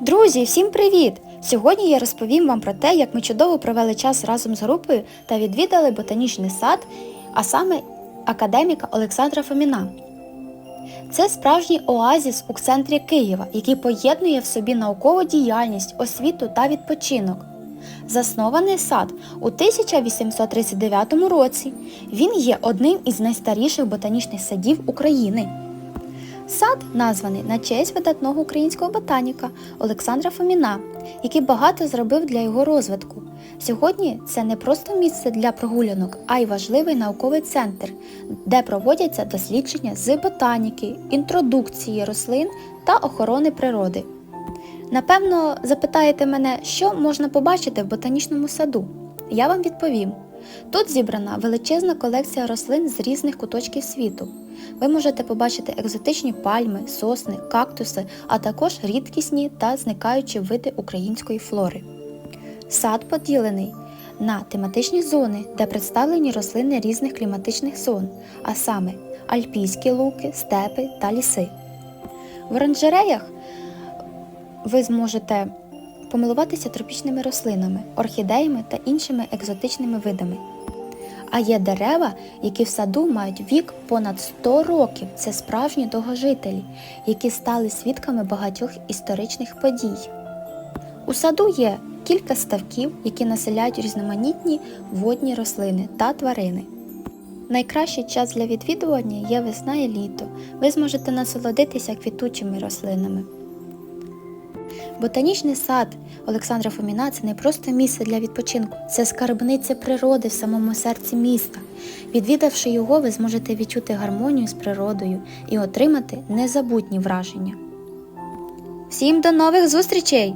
Друзі, всім привіт! Сьогодні я розповім вам про те, як ми чудово провели час разом з групою та відвідали ботанічний сад, а саме академіка Олександра Фоміна. Це справжній оазіс у центрі Києва, який поєднує в собі наукову діяльність, освіту та відпочинок. Заснований сад у 1839 році. Він є одним із найстаріших ботанічних садів України. Сад названий на честь видатного українського ботаніка Олександра Фоміна, який багато зробив для його розвитку. Сьогодні це не просто місце для прогулянок, а й важливий науковий центр, де проводяться дослідження з ботаніки, інтродукції рослин та охорони природи. Напевно, запитаєте мене, що можна побачити в ботанічному саду? Я вам відповім. Тут зібрана величезна колекція рослин з різних куточків світу. Ви можете побачити екзотичні пальми, сосни, кактуси, а також рідкісні та зникаючі види української флори. Сад поділений на тематичні зони, де представлені рослини різних кліматичних зон, а саме альпійські луки, степи та ліси. В оранжереях ви зможете помилуватися тропічними рослинами, орхідеями та іншими екзотичними видами. А є дерева, які в саду мають вік понад 100 років. Це справжні довгожителі, які стали свідками багатьох історичних подій. У саду є кілька ставків, які населяють різноманітні водні рослини та тварини. Найкращий час для відвідування є весна і літо. Ви зможете насолодитися квітучими рослинами. Ботанічний сад Олександра Фоміна це не просто місце для відпочинку, це скарбниця природи в самому серці міста. Відвідавши його, ви зможете відчути гармонію з природою і отримати незабутні враження. Всім до нових зустрічей!